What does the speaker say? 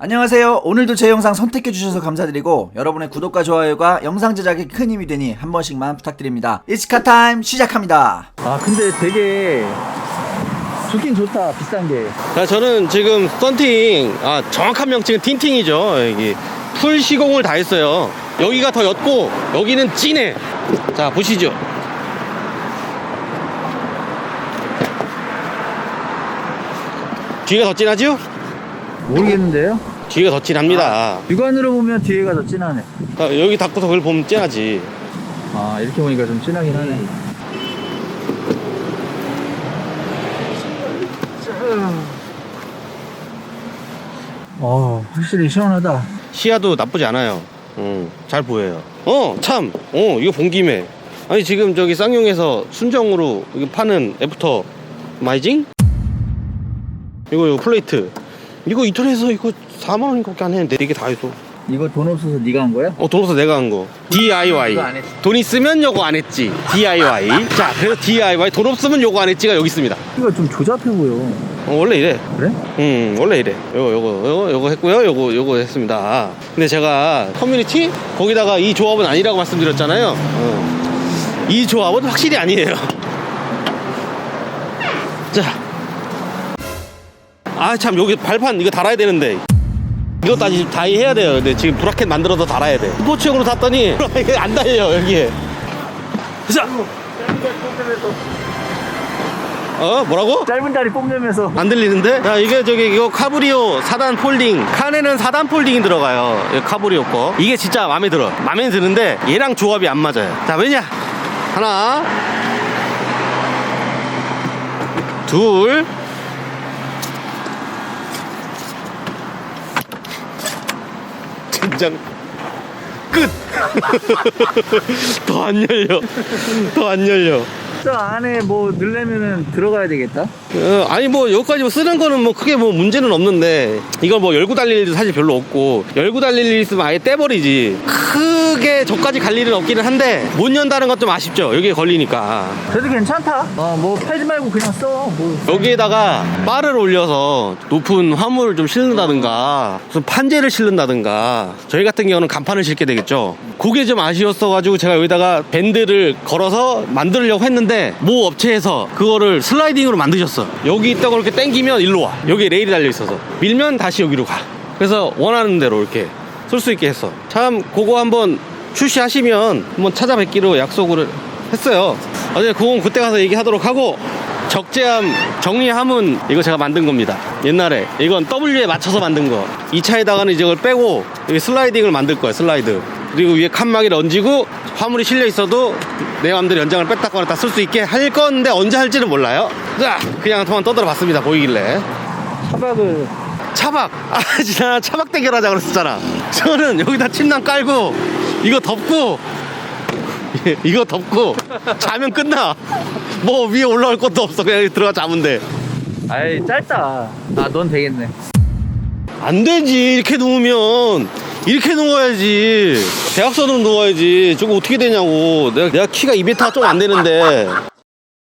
안녕하세요. 오늘도 제 영상 선택해주셔서 감사드리고 여러분의 구독과 좋아요가 영상 제작에 큰 힘이 되니 한 번씩만 부탁드립니다. 이스카 타임 시작합니다. 아 근데 되게 좋긴 좋다 비싼 게. 자, 저는 지금 썬팅, 아, 정확한 명칭은 틴팅이죠. 여기 풀 시공을 다 했어요. 여기가 더 옅고, 여기는 진해. 자, 보시죠. 뒤가 더 진하죠? 모르겠는데요? 뒤가 더 진합니다. 육안으로 보면 뒤에가 더 진하네. 자, 여기 닫고서 그걸 보면 진하지. 아 이렇게 보니까 좀 진하긴 하네. 어 확실히 시원하다. 시야도 나쁘지 않아요. 음, 잘 보여요. 어, 참. 어, 이거 본 김에. 아니, 지금 저기 쌍용에서 순정으로 파는 애프터 마이징? 이거, 이거 플레이트. 이거 인터넷에서 이거 4만 원밖에 안 했는데 이게 다 해서. 이거 돈 없어서 네가 한 거야? 어, 돈 없어 내가 한 거. DIY. 이거 안 했지. 돈 있으면 요거 안 했지. DIY. 자, 그래서 DIY. 돈 없으면 요거 안 했지가 여기 있습니다. 이거 좀 조잡해 보여. 어, 원래 이래. 그래? 음 원래 이래 요거 요거 요거 요거 했고요 요거 요거 했습니다 근데 제가 커뮤니티 거기다가 이 조합은 아니라고 말씀드렸잖아요 어. 이 조합은 확실히 아니에요 자 아 참 여기 발판 이거 달아야 되는데 이것도 아직 다 해야 돼요 근데 지금 브라켓 만들어서 달아야 돼 스포츠용으로 샀더니 이게 안 달려요 여기에 자 어? 뭐라고? 짧은 다리 뽐내면서 안 들리는데? 야, 이게 저기 이거 카브리오 4단 폴딩. 칸에는 4단 폴딩이 들어가요. 이 카브리오 거. 이게 진짜 마음에 들어. 마음에 드는데 얘랑 조합이 안 맞아요. 자, 왜냐? 하나. 둘. 진장 끝. 더 안 열려. 더 안 열려. 저 안에 뭐 넣으려면은 들어가야 되겠다. 어, 아니 뭐 여기까지 뭐 쓰는 거는 뭐 크게 뭐 문제는 없는데 이걸 뭐 열고 달릴 일도 사실 별로 없고 열고 달릴 일 있으면 아예 떼버리지 크게 저까지 갈 일은 없기는 한데 못 연다는 건 좀 아쉽죠. 여기에 걸리니까. 그래도 괜찮다. 어뭐 팔지 말고 그냥 써. 뭐. 여기에다가 바를 올려서 높은 화물을 좀 실는다든가 무슨 판재를 실는다든가. 저희 같은 경우는 간판을 실게 되겠죠. 그게 좀 아쉬웠어가지고 제가 여기다가 밴드를 걸어서 만들려고 했는데 모 업체에서 그거를 슬라이딩으로 만드셨어. 여기 있다고 이렇게 당기면 일로 와. 여기에 레일이 달려 있어서. 밀면 다시 여기로 가. 그래서 원하는 대로 이렇게 쓸 수 있게 했어 참 그거 한번 출시하시면 한번 찾아뵙기로 약속을 했어요. 어제 그건 그때 가서 얘기하도록 하고 적재함 정리함은 이거 제가 만든 겁니다. 옛날에. 이건 W에 맞춰서 만든 거 이 차에다가는 이제 이걸 빼고 여기 슬라이딩을 만들 거예요 슬라이드. 그리고 위에 칸막이를 얹고 화물이 실려 있어도 내 맘대로 연장을 뺐다 꺼냈다 쓸 수 있게 할 건데 언제 할지는 몰라요. 자 그냥 한번 떠들어 봤습니다 보이길래. 차박을. 차박. 아 진짜 차박 대결하자 그랬었잖아 저는 여기다 침낭 깔고 이거 덮고 이거 덮고 자면 끝나. 뭐 위에 올라올 것도 없어. 그냥 들어가 자면 아이 짧다. 아 넌 되겠네. 돼안 되지. 이렇게 누우면. 이렇게 누워야지. 대학선으로 누워야지. 저거 어떻게 되냐고. 내가, 내가 키가 2m 좀 안 되는데